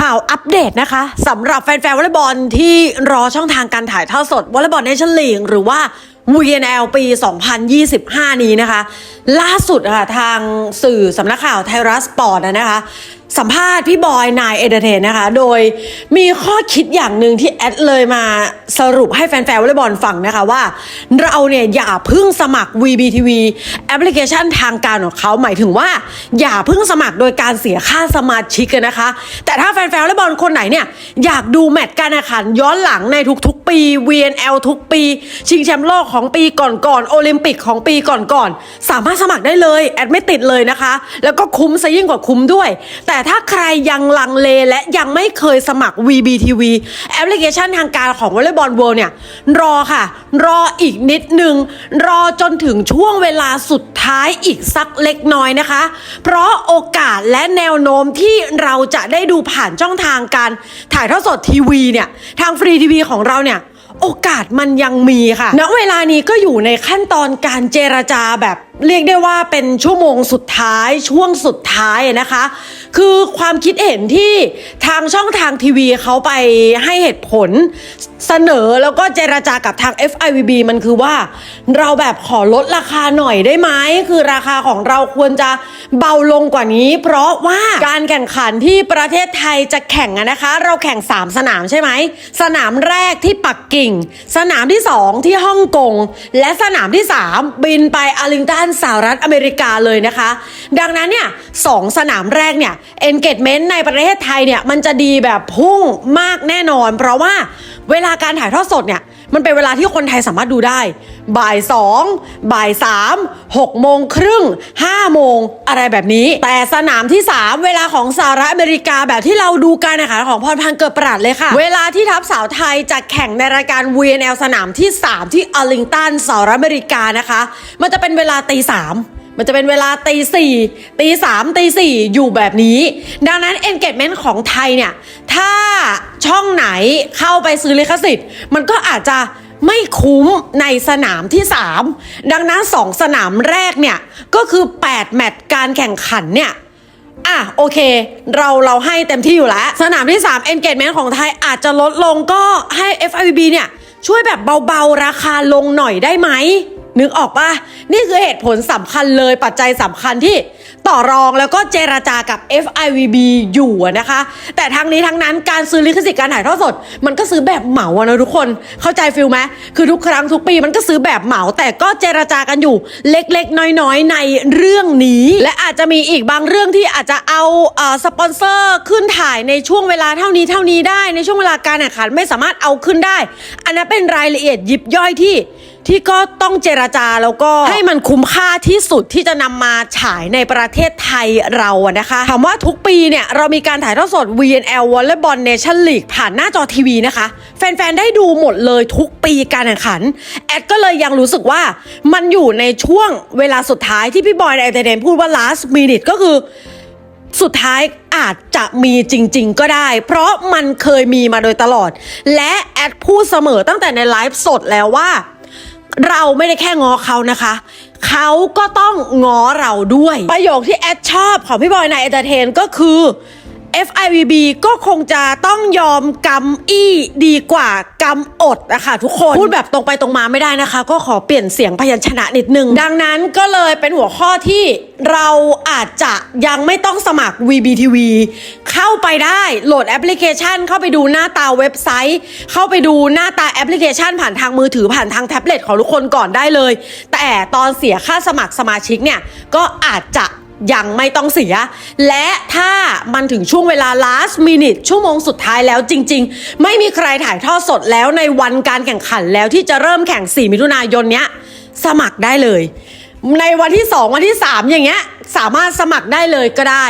ข่าวอัปเดตนะคะสำหรับแฟนๆวอลเลย์บอลที่รอช่องทางการถ่ายทอดสดวอลเลย์บอลเนชั่นลีกหรือว่า VNL ปี 2025 นี้นะคะ ล่าสุดค่ะทางสื่อสำนักข่าวไทยรัฐสปอร์ตนะคะ สัมภาษณ์พี่บอยนายเอเดเทนนะคะ โดยมีข้อคิดอย่างหนึ่งที่แอดเลยมาสรุปให้แฟนๆวอลเลย์บอลฟังนะคะว่า เราเนี่ยอย่าพึ่งสมัคร VBTV แอปพลิเคชันทางการของเขาหมายถึงว่า อย่าพึ่งสมัครโดยการเสียค่าสมาชิกกันนะคะ แต่ถ้าแฟนๆวอลเลย์บอลคนไหนเนี่ยอยากดูแมตช์การแข่งขันย้อนหลังในทุกๆ ปี VNL ทุกปี ชิงแชมป์โลกของปีก่อนๆโอลิมปิกของปีก่อนๆสามารถสมัครได้เลยแอดไม่ติดเลยนะคะ แล้วก็คุ้มซะยิ่งกว่าคุ้มด้วย แต่ถ้าใครยังลังเลและยังไม่เคยสมัคร VBTV แอปพลิเคชันทางการของวอลเลย์บอลเวิลด์เนี่ย รอค่ะ รออีกนิดนึง รอจนถึงช่วงเวลาสุดท้ายอีกสักเล็กน้อยนะคะ เพราะโอกาสและแนวโน้มที่เราจะได้ดูผ่านช่องทางการถ่ายทอดสดทีวีเนี่ย ทางฟรีทีวีของเราเนี่ย โอกาสมันยังมีค่ะณเวลานี้ก็อยู่ในขั้นตอนการเจรจาแบบ เรียกได้ว่าเป็นชั่วโมงสุดท้ายช่วงสุดท้ายนะคะ คือความคิดเห็นที่ทางช่องทางทีวีเขาไปให้เหตุผลเสนอแล้วก็เจรจากับทาง FIVB มันคือว่า เราแบบขอลดราคาหน่อยได้ไหมคือราคาของเราควรจะเบาลงกว่านี้ เพราะว่าการแข่งขันที่ประเทศไทยจะแข่งอะนะคะ เราแข่ง 3 สนามใช่ไหมสนามแรกที่ปักกิ่ง สนามที่ 2 ที่ฮ่องกงและสนามที่ 3 บินไปอาร์ลิงตันสหรัฐอเมริกาเลยนะคะ ดังนั้นเนี่ยสองสนามแรกเนี่ย engagement ในประเทศไทยเนี่ยมันจะดีแบบพุ่งมากแน่นอน เพราะว่าเวลาการถ่ายทอดสดเนี่ย มันเป็นเวลาที่คนไทยสามารถดูได้ บ่ายสองบ่ายสามหกโมงครึ่งห้าโมงอะไรแบบนี้ แต่สนามที่ 3 เวลาของสหรัฐอเมริกาแบบที่เราดูการแข่งขันของพรพันธ์เกิดประหลาดเลยค่ะ เวลาที่ทัพสาวไทยจะแข่งในรายการ VNL สนามที่ 3 ที่อร์ลิงตันสหรัฐอเมริกานะคะ มันจะเป็นเวลาตีสาม มันจะเป็นเวลาตีสี่ตีสามตีสี่อยู่แบบนี้ ดังนั้น engagement ของไทยเนี่ย ถ้าช่องไหนเข้าไปซื้อลิขสิทธิ์ มันก็อาจจะไม่คุ้มในสนามที่ 3 ดังนั้น 2 สนามแรกเนี่ย ก็คือ 8 แมตช์การแข่งขันเนี่ยอะโอเค เราเราให้เต็มที่อยู่แล้ว สนามที่ 3 engagement ของไทยอาจจะลดลงก็ให้ FIVB เนี่ย ช่วยแบบเบาๆ ราคาลงหน่อยได้ไหม นึกออกปะนี่คือเหตุผลสำคัญเลยปัจจัยสำคัญที่ต่อรองแล้วก็เจราจากับ FIVB อยู่นะคะ แต่ทั้งนี้ทั้งนั้นการซื้อลิขสิทธิ์การถ่ายทอดสด มันก็ซื้อแบบเหมาอะนะทุกคนเข้าใจฟิลไหมคือทุกครั้งทุกปีมันก็ซื้อแบบเหมา แต่ก็เจราจากันอยู่เล็กๆ น้อยๆ ในเรื่องนี้ และอาจจะมีอีกบางเรื่องที่อาจจะเอาเออสปอนเซอร์ขึ้นถ่ายในช่วงเวลาเท่านี้เท่านี้ได้ในช่วงเวลาการแข่งขันไม่สามารถเอาขึ้นได้ อันนั้นเป็นรายละเอียดยิบย่อยที่ ที่ก็ต้องเจรจาแล้วก็ให้มันคุ้มค่าที่สุดที่จะนำมาฉายในประเทศไทยเราอะนะคะถามว่าทุกปีเนี่ยเรามีการถ่ายทอดสด VNL Volleyball Nation League ผ่านหน้าจอทีวีนะคะ แฟนๆ ได้ดูหมดเลยทุกปีการแข่งขัน แอดก็เลยยังรู้สึกว่ามันอยู่ในช่วงเวลาสุดท้ายที่พี่บอยในไอเดนพูดว่า last minute ก็คือสุดท้ายอาจจะมีจริง ๆ ก็ได้ เพราะมันเคยมีมาโดยตลอด และแอดพูดเสมอตั้งแต่ในไลฟ์สดแล้วว่า เราไม่ได้แค่ง้อเขานะคะ เขาก็ต้องง้อเราด้วย ประโยคที่แอดชอบของพี่บอยในเอเตอร์เทนก็คือ FIVB ก็คงจะต้องยอมกำอี้ดีกว่ากำอดนะคะทุกคน พูดแบบตรงไปตรงมาไม่ได้นะคะ ก็ขอเปลี่ยนเสียงพยัญชนะนิดนึง ดังนั้นก็เลยเป็นหัวข้อที่เราอาจจะยังไม่ต้องสมัคร VBTV เข้าไปได้โหลดแอปพลิเคชัน เข้าไปดูหน้าตาเว็บไซต์ เข้าไปดูหน้าตาแอปพลิเคชัน ผ่านทางมือถือผ่านทางแท็บเล็ตของทุกคนก่อนได้เลย แต่ตอนเสียค่าสมัครสมาชิกเนี่ยก็อาจจะ ยังไม่ต้องเสีย และถ้ามันถึงช่วงเวลา last minute ชั่วโมงสุดท้ายแล้วจริง ๆ ไม่มีใครถ่ายทอดสดแล้วในวันการแข่งขันแล้วที่จะเริ่มแข่ง 4 มิถุนายนเนี้ย สมัครได้เลย ในวันที่ 2 วันที่ 3 อย่างเงี้ยสามารถสมัครได้เลยก็ได้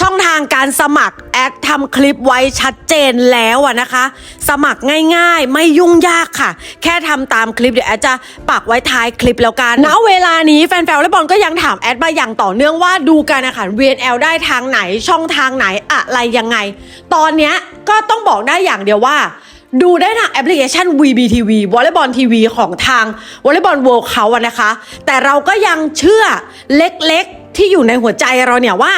ช่องทางการสมัครแอดทำคลิปไว้ชัดเจนแล้วอะนะคะ สมัครง่ายๆ ไม่ยุ่งยากค่ะ แค่ทำตามคลิปเดี๋ยวแอดจะปักไว้ท้ายคลิปแล้วกันณเวลานี้แฟนๆวอลเลย์บอลก็ยังถามแอดมาอย่างต่อเนื่องว่าดูการแข่งขัน VNL ได้ทางไหนช่องทางไหนอะไรยังไง ตอนเนี้ยก็ต้องบอกได้อย่างเดียวว่า ดูได้ทางแอปพลิเคชัน VBTV วอลเลย์บอลทีวีของทางวอลเลย์บอลเวิลด์เขาอะนะคะ แต่เราก็ยังเชื่อเล็กๆ ที่อยู่ในหัวใจเราเนี่ยว่า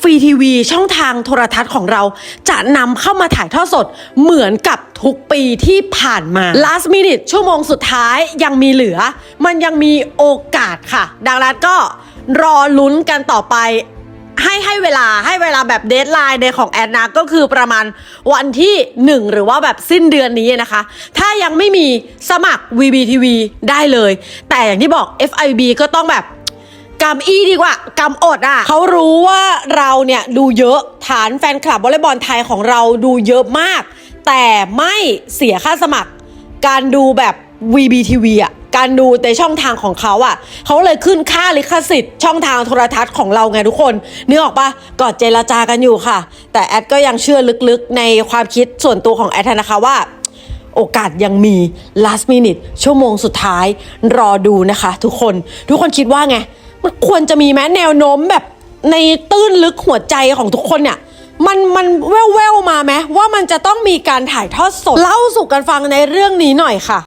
ฟรีทีวีช่องทางโทรทัศน์ของเรา จะนำเข้ามาถ่ายทอดสดเหมือนกับทุกปีที่ผ่านมา last minute ชั่วโมงสุดท้ายยังมีเหลือ มันยังมีโอกาสค่ะ ดังนั้นก็รอลุ้นกันต่อไป ให้ให้เวลาให้เวลาแบบเดทไลน์ในของแอนนาก็คือประมาณวันที่ 1 หรือว่าแบบสิ้นเดือนนี้นะคะ ถ้ายังไม่มีสมัคร VBTV ได้เลย แต่อย่างที่บอก FIB ก็ต้องแบบกำอีดีกว่ากำอดอะเขารู้ว่าเราเนี่ยดูเยอะฐานแฟนคลับวอลเลย์บอลไทยของเราดูเยอะมาก แต่ไม่เสียค่าสมัครการดูแบบ VBTV อะ การดูในช่องทางของเขาอะเขาเลยขึ้นค่าลิขสิทธิ์ ช่องทางโทรทัศน์ของเราไงทุกคนเนึกอออกปะกอดเจรจากันอยู่ค่ะ แต่แอดก็ยังเชื่อลึกๆในความคิดส่วนตัวของแอดนะคะว่าโอกาสยังมี last minute ชั่วโมงสุดท้ายรอดูนะคะ ทุกคนทุกคนคิดว่าไง มันควรจะมีไหมแนวโน้มแบบในตื้นลึกหัวใจของทุกคนเนี่ยมันมันแววๆมาไหมว่ามันจะต้องมีการถ่ายทอดสด เล่าสู่กันฟังในเรื่องนี้หน่อยค่ะ